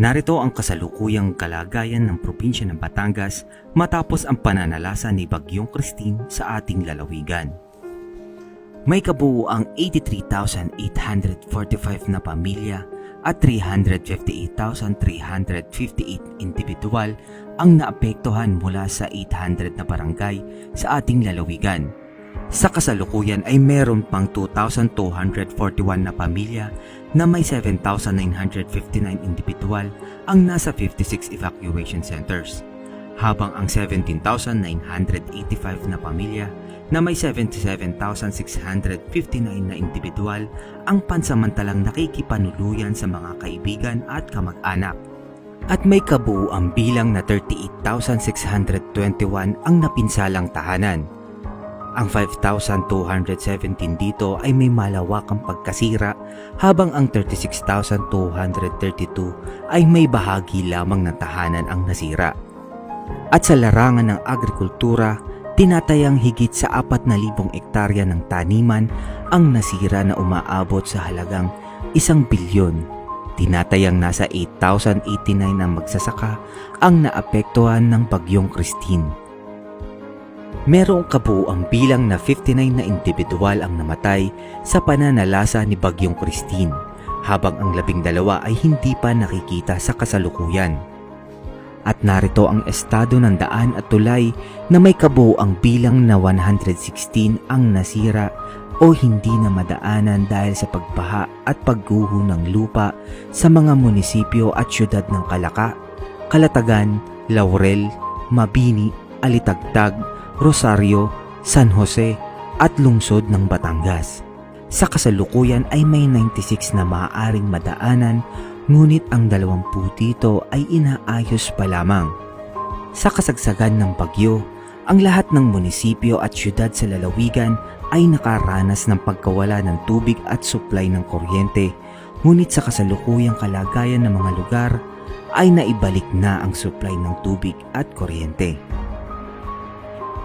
Narito ang kasalukuyang kalagayan ng probinsya ng Batangas matapos ang pananalasa ni Bagyong Christine sa ating lalawigan. May kabuuang 83,845 na pamilya at 358,358 individual ang naapektuhan mula sa 800 na barangay sa ating lalawigan. Sa kasalukuyan ay meron pang 2,241 na pamilya na may 7,959 individual ang nasa 56 evacuation centers, habang ang 17,985 na pamilya na may 77,659 na individual ang pansamantalang nakikipanuluyan sa mga kaibigan at kamag-anak. At may kabuuang bilang na 38,621 ang napinsalang tahanan. Ang 5,217 dito ay may malawakang pagkasira habang ang 36,232 ay may bahagi lamang ng tahanan ang nasira. At sa larangan ng agrikultura, tinatayang higit sa 4,000 ektarya ng taniman ang nasira na umaabot sa halagang isang bilyon. Tinatayang nasa 8,089 na magsasaka ang naapektuhan ng bagyong Christine. Merong kabuuang bilang na 59 na individual ang namatay sa pananalasa ni Bagyong Christine, habang ang labing dalawa ay hindi pa nakikita sa kasalukuyan. At narito ang estado ng daan at tulay na may kabuuang bilang na 116 ang nasira o hindi na madaanan dahil sa pagbaha at pagguho ng lupa sa mga munisipyo at syudad ng Kalaka, Kalatagan, Laurel, Mabini, Alitagtag, Rosario, San Jose at lungsod ng Batangas. Sa kasalukuyan ay may 96 na maaaring madaanan ngunit ang 20 dito ay inaayos pa lamang. Sa kasagsagan ng bagyo, ang lahat ng munisipyo at syudad sa lalawigan ay nakaranas ng pagkawala ng tubig at supply ng kuryente. Ngunit sa kasalukuyang kalagayan ng mga lugar ay naibalik na ang supply ng tubig at kuryente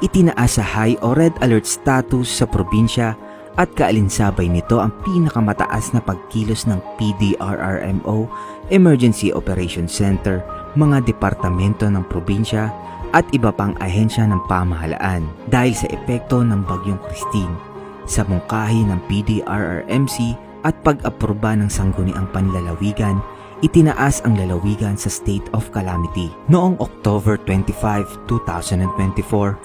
itinaas sa high o red alert status sa probinsya at kaalinsabay nito ang pinakamataas na pagkilos ng PDRRMO, Emergency Operations Center, mga departamento ng probinsya at iba pang ahensya ng pamahalaan dahil sa epekto ng Bagyong Christine sa mungkahi ng PDRRMC at pag-aproba ng sangguniang panlalawigan itinaas ang lalawigan sa state of calamity. Noong October 25, 2024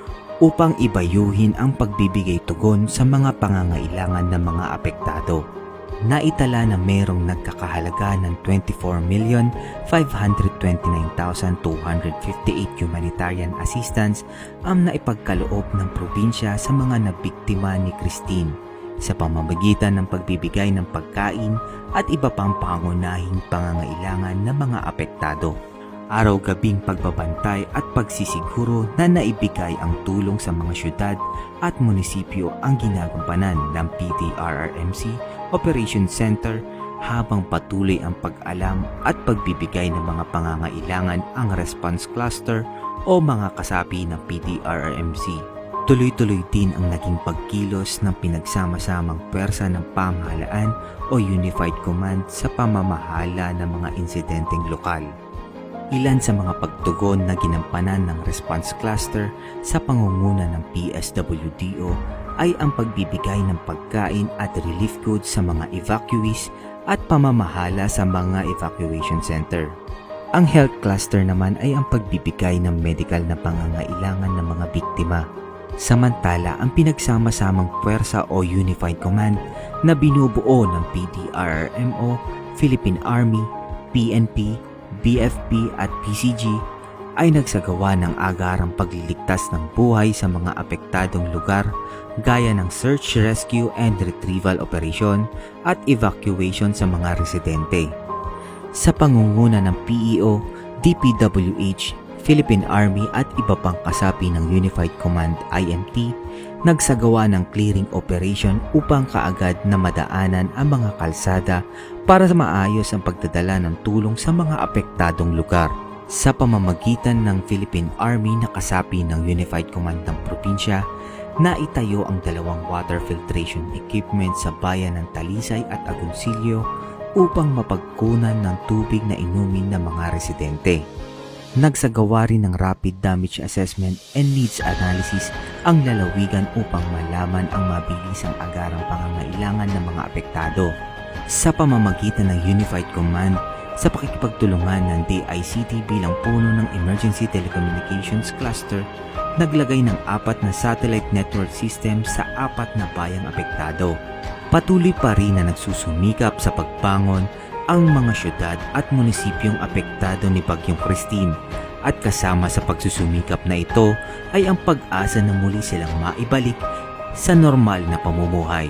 upang ibayuhin ang pagbibigay tugon sa mga pangangailangan ng mga apektado. Naitala na merong nagkakahalaga ng 24,529,258 humanitarian assistance ang naipagkaloob ng probinsya sa mga nabiktima ni Christine sa pamamagitan ng pagbibigay ng pagkain at iba pang pangunahing pangangailangan ng mga apektado araw-gabing pagbabantay at pagsisiguro na naibigay ang tulong sa mga syudad at munisipyo ang ginagampanan ng PDRRMC Operation Center habang patuloy ang pag-alam at pagbibigay ng mga pangangailangan ang response cluster o mga kasapi ng PDRRMC. Tuloy-tuloy din ang naging pagkilos ng pinagsama-samang pwersa ng pamahalaan o Unified Command sa pamamahala ng mga insidenteng lokal. Ilan sa mga pagtugon na ginampanan ng response cluster sa pangunguna ng PSWDO ay ang pagbibigay ng pagkain at relief goods sa mga evacuees at pamamahala sa mga evacuation center. Ang health cluster naman ay ang pagbibigay ng medical na pangangailangan ng mga biktima. Samantala, ang pinagsama-samang puwersa o Unified Command na binubuo ng PDRRMO, Philippine Army, PNP, BFP at PCG ay nagsagawa ng agarang pagliligtas ng buhay sa mga apektadong lugar gaya ng search, rescue and retrieval operation at evacuation sa mga residente. Sa pangunguna ng PEO, DPWH, Philippine Army at iba pang kasapi ng Unified Command IMT, nagsagawa ng clearing operation upang kaagad na madaanan ang mga kalsada para maayos ang pagdadala ng tulong sa mga apektadong lugar. Sa pamamagitan ng Philippine Army na kasapi ng Unified Command ng probinsya, naitayo ang dalawang water filtration equipment sa bayan ng Talisay at Agoncillo upang mapagkunan ng tubig na inumin ng mga residente. Nagsagawa rin ng rapid damage assessment and needs analysis ang lalawigan upang malaman ang mabilisang agarang pangangailangan ng mga apektado. Sa pamamagitan ng Unified Command sa pakikipagtulungan ng DICT bilang puno ng Emergency Telecommunications Cluster, naglagay ng apat na satellite network system sa apat na bayang apektado. Patuloy pa rin na nagsusumikap sa pagbangon ang mga syudad at munisipyong apektado ni Bagyong Christine at kasama sa pagsusumikap na ito ay ang pag-asa na muli silang maibalik sa normal na pamumuhay.